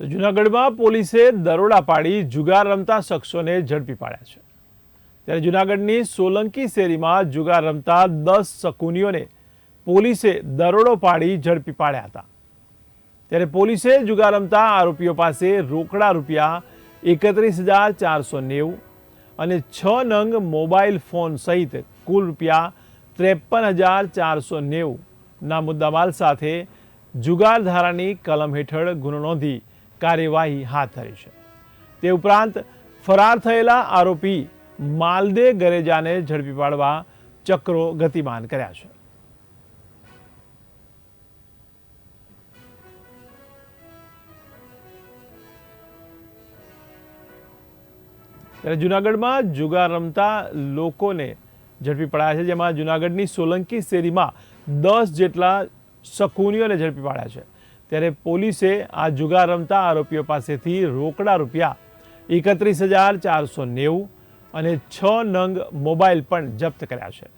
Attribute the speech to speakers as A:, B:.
A: તો જૂનાગઢમાં પોલીસે દરોડા પાડી જુગાર રમતા શખ્સોને ઝડપી પાડ્યા છે. ત્યારે જૂનાગઢની સોલંકી શેરીમાં જુગાર રમતા દસ શકુનીઓને પોલીસે દરોડો પાડી ઝડપી પાડ્યા હતા. ત્યારે પોલીસે જુગાર રમતા આરોપીઓ પાસે રોકડા રૂપિયા એકત્રીસ હજાર ચારસો નેવું અને છ નંગ મોબાઈલ ફોન સહિત કુલ રૂપિયા ત્રેપન હજાર ચારસો નેવુંના મુદ્દામાલ સાથે જુગાર ધારાની કલમ હેઠળ ગુનો નોંધી કાર્યવાહી હાથ ધરી છે. તે ઉપરાંત ફરાર થયેલા આરોપી માલદે ગરેજાને ઝડપી પાડવા ચક્રો ગતિમાન કર્યા છે. ત્યારે જૂનાગઢમાં જુગાર રમતા લોકોને ઝડપી પડાયા છે, જેમાં જૂનાગઢની સોલંકી શેરીમાં દસ જેટલા શકુનીઓને ઝડપી પાડ્યા છે. ત્યારે પોલીસે આ જુગાર રમતા આરોપીઓ પાસેથી રોકડા રૂપિયા એકત્રીસ હજાર ચારસો નેવું અને છ નંગ મોબાઈલ પણ જપ્ત કર્યા છે.